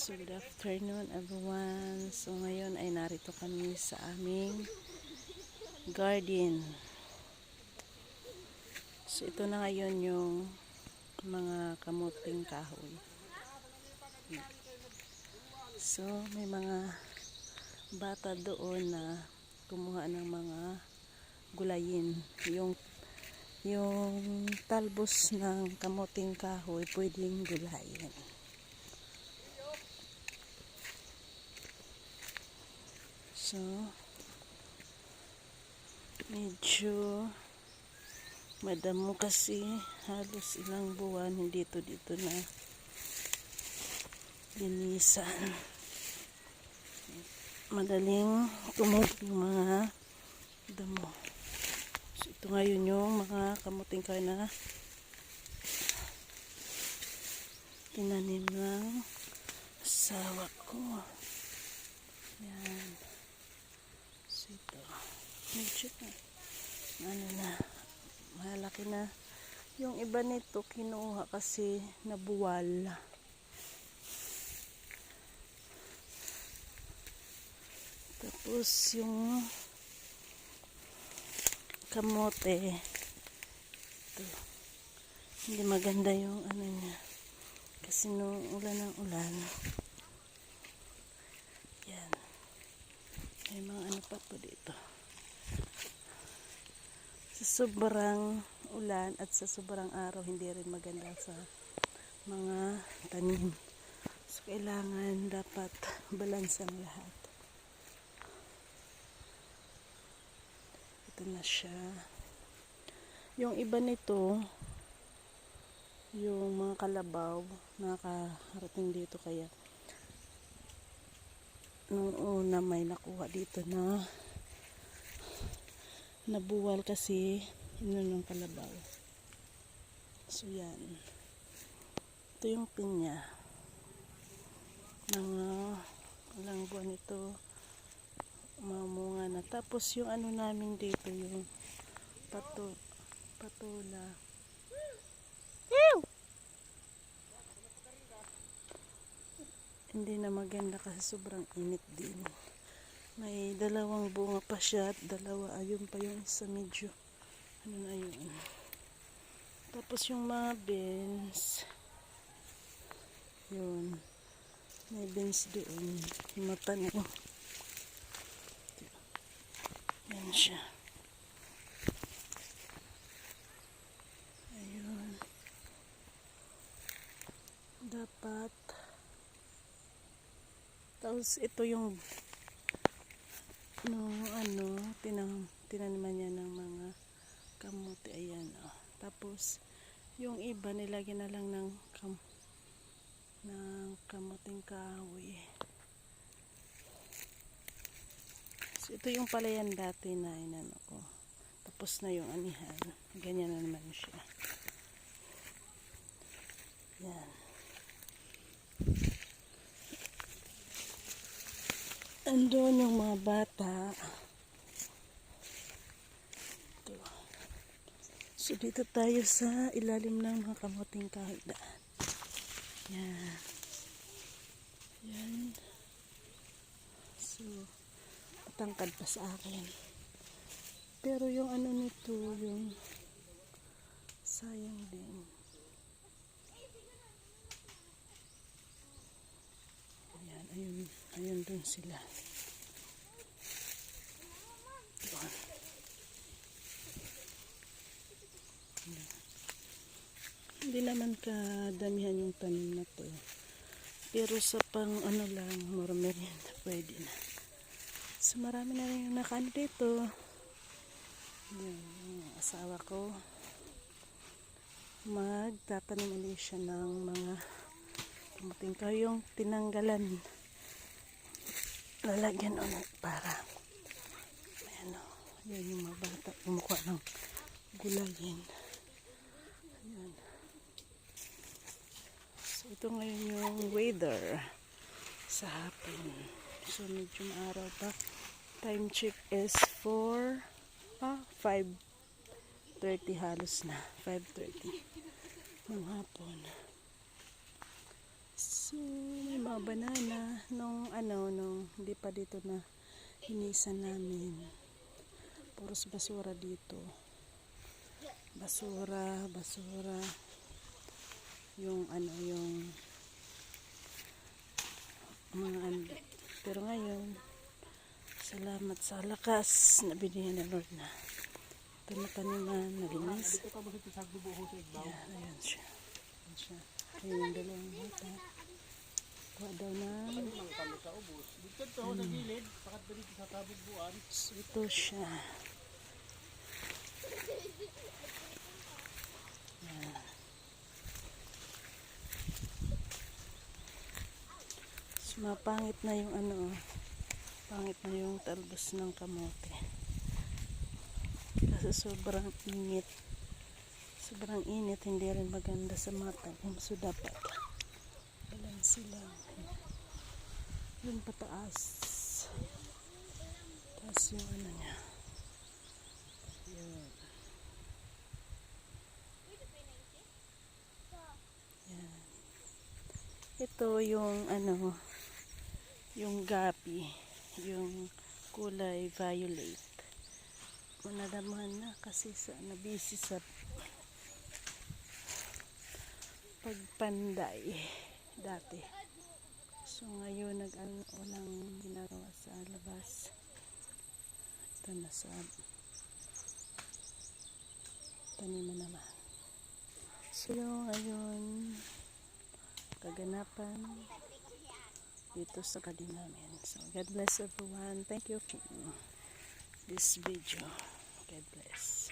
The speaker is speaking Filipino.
So, good afternoon everyone. So, ngayon ay narito kami sa aming garden. So, ito na ngayon yung mga kamuting kahoy. So, may mga bata doon na kumuha ng mga gulayin. Yung yung talbos ng kamuting kahoy pwedeng gulayin. So, medyo madamo kasi halos ilang buwan hindi to dito na linisan. Madaling tumubo yung mga damo. So, ito ngayon yung mga kamuting kahoy na tinanim ng asawa ko. Yan. Medyo na. Ano na. Malaki na. Yung iba nito, kinuha kasi nabuwal. Tapos, yung kamote. Ito. Hindi maganda yung ano niya. Kasi nung ulan ng ulan. Yan. May mga ano pa po dito. Sobrang ulan at sa sobrang araw, hindi rin maganda sa mga tanim. So, kailangan dapat balansang lahat. Ito na siya. Yung iba nito, yung mga kalabaw, nakakarating dito kaya nung una may nakuha dito na nabuwal kasi yun ng kalabaw. So yan. Ito yung pinya. Mga ilang buwan ito mamunga na. Tapos yung ano namin dito yung pato, patola. Hindi na maganda kasi sobrang init din. May dalawang bunga pa siya at dalawa. Ayun pa yung isa medyo. Ano na yun. Tapos yung mga beans. Yun. May beans doon. Yung mata niya. Yan siya. Ayun. Dapat tapos ito yung no ano tinang tinaniman niya ng mga kamote ayan oh. Tapos yung iba nilagyan na lang ng kam ng kamuting kahoy. So, ito yung palayan dati na inano ko. Tapos na yung anihan. Ganyan na naman siya. Yan. Andun yung mga bata. Ito. So, dito tayo sa ilalim ng mga kamuting kahoy daan. Yan. Yan. So, matangkad pa sa akin. Pero yung ano nito, yung sayang din. Ayan, ayun, ayun dun sila. Doon. Hindi naman kadamihan yung tanim na to. Pero sa pang ano lang, more merienda, pwede na. So marami na rin yung nakaano dito. Yung asawa ko. Magtatanim ulit siya ng mga kamuting kayong tinanggalan. Lalagyan ulit para ayan o, yan yung mga bata kumukuha ng gulayin. Ayan. So ito ngayon yung weather sa hapon. So medyo maaraw pa. Time check is 4 ah 5:30 halos na. 5:30 ng hapon. So mga banana nung ano nung hindi pa dito na hinisan namin puros basura dito basura basura yung ano yung mga ano pero ngayon salamat sa lakas na binigyan ng Lord na ito na taniman nalinis? Ayan, ayan siya. Ayan siya. Ayan yung dalawang bata. Kuha daw na. Lang? So, ito siya. Ayan. So, mapangit na yung ano, pangit na yung talbos ng kamote. Kasi sobrang init. Sobrang init, hindi rin maganda sa mata. So, dapat Alam sila. Yung pataas. Taas yung ano niya. Yun. Yan. Ito yung ano, yung gapi. Yung kulay violet. Manadamahan na kasi sa nabisi sa pagpanday dati. So ngayon nag ano, walang ginagawa sa labas. Ito na sa taniman naman. So ngayon kaganapan dito sa garden namin. So God bless everyone. Thank you for this video. God bless.